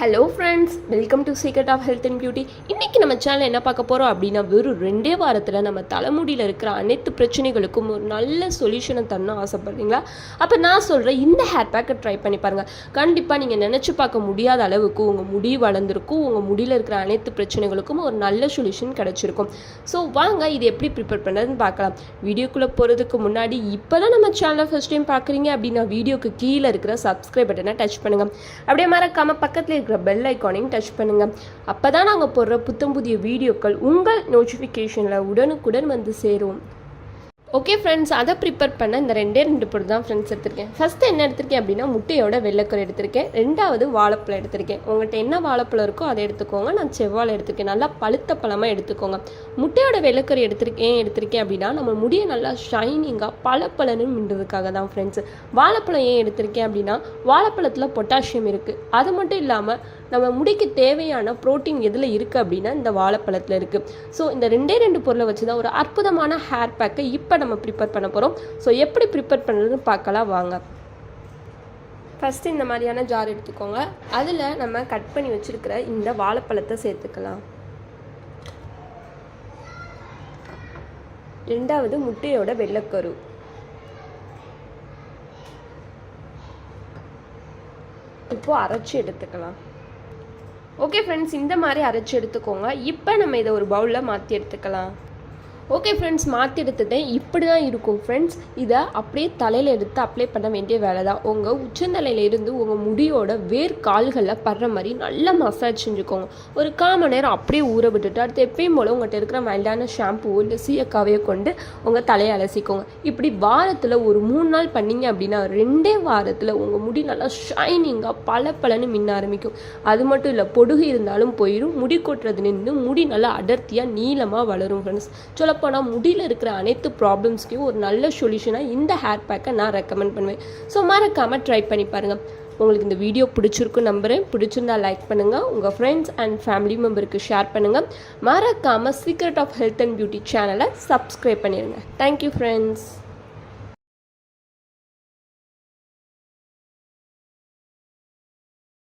Hello friends welcome to secret of health and beauty இன்றைக்கி நம்ம channel என்ன பார்க்க போகிறோம் அப்படின்னா வெறும் ரெண்டே வாரத்தில் நம்ம தலைமுடியில் இருக்கிற அனைத்து பிரச்சனைகளுக்கும் ஒரு நல்ல சொல்யூஷனை தரணும் ஆசைப்படுறீங்களா? அப்போ நான் சொல்கிறேன் இந்த ஹேர் பேக்கை ட்ரை பண்ணி பாருங்கள் கண்டிப்பாக நீங்கள் நினச்சி பார்க்க முடியாத அளவுக்கு உங்கள் முடி வளர்ந்துருக்கும். உங்கள் முடியில் இருக்கிற அனைத்து பிரச்சனைகளுக்கும் ஒரு நல்ல சொல்யூஷன் கிடச்சிருக்கும். ஸோ வாங்க இது எப்படி ப்ரிப்பேர் பண்ணுறதுன்னு பார்க்கலாம். வீடியோக்குள்ளே போகிறதுக்கு முன்னாடி இப்போ தான் நம்ம சேனலை ஃபஸ்ட் டைம் பார்க்குறீங்க அப்படின்னா வீடியோக்கு கீழே இருக்கிற சப்ஸ்கிரைப் பட்டனை டச் பண்ணுங்கள் அப்படியே மறக்காமல் பக்கத்தில் இருக்கிற பெல் ஐக்கானையும் டச் பண்ணுங்கள் அப்போ தான் நாங்கள் போடுற புத்தம் புதிய வீடியோக்கள் உங்கள் நோட்டிஃபிகேஷனில் உடனுக்குடன் வந்து சேரும். ஓகே ஃப்ரெண்ட்ஸ் அதை ப்ரிப்பேர் பண்ண இந்த ரெண்டே ரெண்டு பொருள் தான் ஃப்ரெண்ட்ஸ் எடுத்திருக்கேன். ஃபஸ்ட்டு என்ன எடுத்திருக்கேன் அப்படின்னா முட்டையோட வெள்ளைக்கரு எடுத்திருக்கேன். ரெண்டாவது வாழைப்பழம் எடுத்திருக்கேன். உங்கள்கிட்ட என்ன வாழைப்பழம் இருக்கோ அதை எடுத்துக்கோங்க. நான் செவ்வாழை எடுத்திருக்கேன். நல்லா பழுத்த பழமாக எடுத்துக்கோங்க. முட்டையோட வெள்ளைக்கரு எடுத்திருக்கேன் ஏன் எடுத்திருக்கேன் அப்படின்னா நம்ம முடியை நல்லா ஷைனிங்காக பல பலன்னு மின்றதுக்காக தான் ஃப்ரெண்ட்ஸ் வாழைப்பழம் ஏன் எடுத்திருக்கேன் அப்படின்னா வாழைப்பழத்தில் பொட்டாசியம் இருக்குது அது மட்டும் இல்லாமல் நம்ம முடிக்கு தேவையான ப்ரோட்டீன் எதில் இருக்குது அப்படின்னா இந்த வாழைப்பழத்தில் இருக்குது ஸோ இந்த ரெண்டே ரெண்டு பொருளை வச்சு தான் ஒரு அற்புதமான ஹேர் பேக்கை இப்போ நம்ம ப்ரிப்பேர் பண்ண போகிறோம் ஸோ எப்படி ப்ரிப்பேர் பண்ணுறதுன்னு பார்க்கலாம் வாங்க. ஃபஸ்ட்டு இந்த மாதிரியான ஜார் எடுத்துக்கோங்க. அதில் நம்ம கட் பண்ணி வச்சுருக்கிற இந்த வாழைப்பழத்தை சேர்த்துக்கலாம். ரெண்டாவது முட்டையோட வெள்ளக்கரு. இப்போ அரைச்சி எடுத்துக்கலாம். ஓகே ஃப்ரெண்ட்ஸ் இந்த மாதிரி அரைச்சி எடுத்துக்கோங்க. இப்போ நம்ம இதை ஒரு பவுலில் மாற்றி எடுத்துக்கலாம். ஓகே ஃப்ரெண்ட்ஸ் மாற்றி எடுத்துட்டேன் இப்படி தான் இருக்கும் ஃப்ரெண்ட்ஸ் இதை அப்படியே தலையில் எடுத்து அப்ளை பண்ண வேண்டிய வேலை தான் உங்கள் உச்சந்தலையிலேருந்து உங்கள் முடியோட வேர் கால்களில் படுற மாதிரி நல்லா மசாஜ் செஞ்சுக்கோங்க. ஒரு கால் மணி நேரம் அப்படியே ஊற விட்டுட்டு அடுத்து எப்பயும் போல் உங்கள்கிட்ட இருக்கிற மைல்டான ஷாம்புவோ இல்லை சீயக்காவையோ கொண்டு உங்கள் தலையை அலசிக்கோங்க. இப்படி வாரத்தில் ஒரு மூணு நாள் பண்ணீங்க அப்படின்னா ரெண்டே வாரத்தில் உங்கள் முடி நல்லா ஷைனிங்காக பல பலன்னு மின்ன ஆரம்பிக்கும். அது மட்டும் இல்லை பொடுகு இருந்தாலும் போயிடும். முடி கொட்டுறது நின்று முடி நல்லா அடர்த்தியாக நீளமாக வளரும் ஃப்ரெண்ட்ஸ் சொல்ல சொல்லப்போனால் முடியில் இருக்கிற அனைத்து ப்ராப்ளம்ஸ்க்கையும் ஒரு நல்ல சொல்யூஷனாக இந்த ஹேர் பேக்கை நான் ரெக்கமெண்ட் பண்ணுவேன். ஸோ மறக்காமல் ட்ரை பண்ணி பாருங்கள் உங்களுக்கு இந்த வீடியோ பிடிச்சிருக்கும் நம்புகிறேன் பிடிச்சிருந்தா லைக் பண்ணுங்கள் உங்கள் ஃப்ரெண்ட்ஸ் அண்ட் ஃபேமிலி மெம்பருக்கு ஷேர் பண்ணுங்கள் மறக்காமல் secret of health and beauty சேனலை சப்ஸ்கிரைப் பண்ணிடுங்க தேங்க்யூ ஃப்ரெண்ட்ஸ்